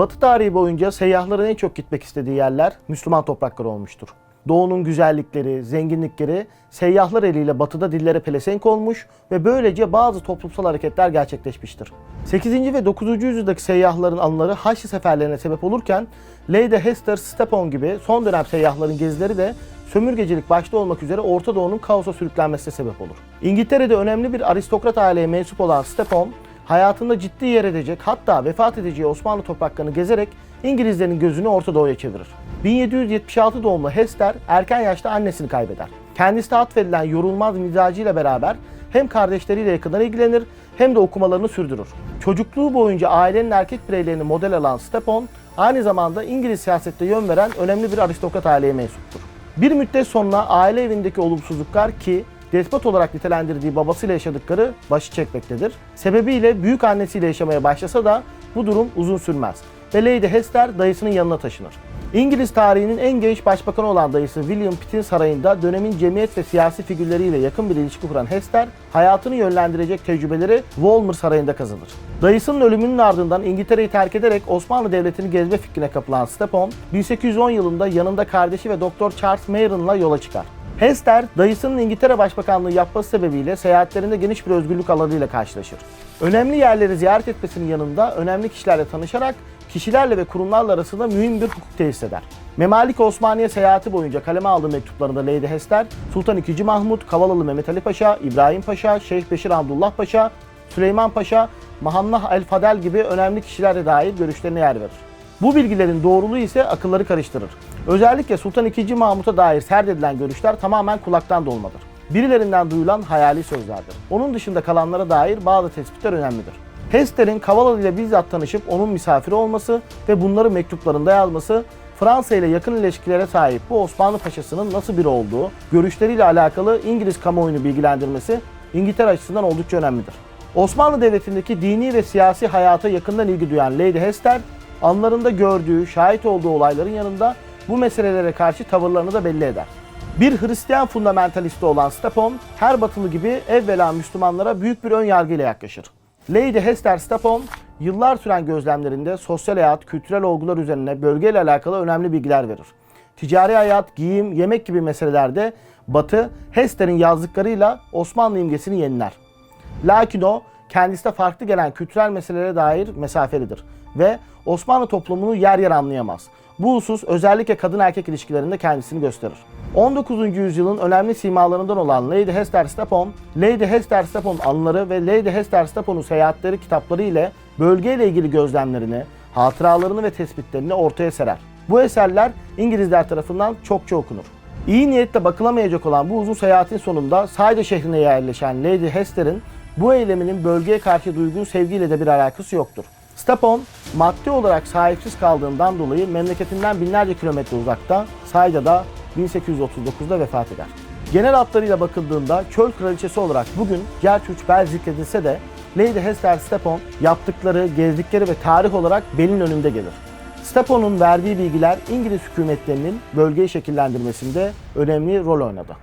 Batı tarihi boyunca seyyahların en çok gitmek istediği yerler Müslüman toprakları olmuştur. Doğunun güzellikleri, zenginlikleri seyyahlar eliyle batıda dillere pelesenk olmuş ve böylece bazı toplumsal hareketler gerçekleşmiştir. 8. ve 9. yüzyıldaki seyyahların anıları Haçlı seferlerine sebep olurken Lady Hester Stepon gibi son dönem seyyahların gezileri de sömürgecilik başta olmak üzere Orta Doğu'nun kaosa sürüklenmesine sebep olur. İngiltere'de önemli bir aristokrat aileye mensup olan Stepon, hayatında ciddi yer edecek hatta vefat edeceği Osmanlı topraklarını gezerek İngilizlerin gözünü Orta Doğu'ya çevirir. 1776 doğumlu Hester erken yaşta annesini kaybeder. Kendisine atfedilen yorulmaz mizacıyla beraber hem kardeşleriyle yakından ilgilenir hem de okumalarını sürdürür. Çocukluğu boyunca ailenin erkek bireylerini model alan Stepon, aynı zamanda İngiliz siyasette yön veren önemli bir aristokrat aileye mensuptur. Bir müddet sonra aile evindeki olumsuzluklar ki despot olarak nitelendirdiği babasıyla yaşadıkları başı çekmektedir. Sebebiyle büyük annesiyle yaşamaya başlasa da bu durum uzun sürmez ve Lady Hester dayısının yanına taşınır. İngiliz tarihinin en genç başbakanı olan dayısı William Pitt'in sarayında dönemin cemiyet ve siyasi figürleriyle yakın bir ilişki kuran Hester, hayatını yönlendirecek tecrübeleri Walmer Sarayı'nda kazanır. Dayısının ölümünün ardından İngiltere'yi terk ederek Osmanlı Devleti'ni gezme fikrine kapılan Stepon, 1810 yılında yanında kardeşi ve Doktor Charles Mayron'la yola çıkar. Hester, dayısının İngiltere Başbakanlığı yapması sebebiyle seyahatlerinde geniş bir özgürlük alanıyla karşılaşır. Önemli yerleri ziyaret etmesinin yanında önemli kişilerle tanışarak kişilerle ve kurumlarla arasında mühim bir hukuk tesis eder. Memalik Osmaniye seyahati boyunca kaleme aldığı mektuplarında Lady Hester, Sultan II. Mahmut, Kavalalı Mehmet Ali Paşa, İbrahim Paşa, Şeyh Beşir Abdullah Paşa, Süleyman Paşa, Mahamlah El Fadel gibi önemli kişilere dair görüşlerine yer verir. Bu bilgilerin doğruluğu ise akılları karıştırır. Özellikle Sultan II. Mahmut'a dair serdedilen görüşler tamamen kulaktan dolmadır. Birilerinden duyulan hayali sözlerdir. Onun dışında kalanlara dair bazı tespitler önemlidir. Hester'in Kavalalı ile bizzat tanışıp onun misafiri olması ve bunları mektuplarında yazması Fransa ile yakın ilişkilere sahip bu Osmanlı Paşası'nın nasıl biri olduğu, görüşleriyle alakalı İngiliz kamuoyunu bilgilendirmesi İngiltere açısından oldukça önemlidir. Osmanlı Devleti'ndeki dini ve siyasi hayata yakından ilgi duyan Lady Hester, anlarında gördüğü, şahit olduğu olayların yanında bu meselelere karşı tavırlarını da belli eder. Bir Hristiyan fundamentalisti olan Stepon, her batılı gibi evvela Müslümanlara büyük bir ön yargıyla yaklaşır. Lady Hester Stepon, yıllar süren gözlemlerinde sosyal hayat, kültürel olgular üzerine bölgeyle alakalı önemli bilgiler verir. Ticari hayat, giyim, yemek gibi meselelerde Batı, Hester'in yazdıklarıyla Osmanlı imgesini yeniler. Lakin o kendisine farklı gelen kültürel meselelere dair mesafelidir ve Osmanlı toplumunu yer yer anlayamaz. Bu husus özellikle kadın erkek ilişkilerinde kendisini gösterir. 19. yüzyılın önemli simalarından olan Lady Hester Stepon, Lady Hester Stepon anıları ve Lady Hester Stepon'un seyahatleri kitapları ile bölgeyle ilgili gözlemlerini, hatıralarını ve tespitlerini ortaya serer. Bu eserler İngilizler tarafından çokça okunur. İyi niyetle bakılamayacak olan bu uzun seyahatin sonunda sadece şehrine yerleşen Lady Hester'in bu eyleminin bölgeye karşı duyduğu sevgiyle de bir alakası yoktur. Stepon, maddi olarak sahipsiz kaldığından dolayı memleketinden binlerce kilometre uzakta, Sayda'da 1839'da vefat eder. Genel hatlarıyla bakıldığında çöl kraliçesi olarak bugün Gertrude Bell zikredilse de Lady Hester Stepon yaptıkları, gezdikleri ve tarih olarak belin önünde gelir. Stepon'un verdiği bilgiler İngiliz hükümetlerinin bölgeyi şekillendirmesinde önemli rol oynadı.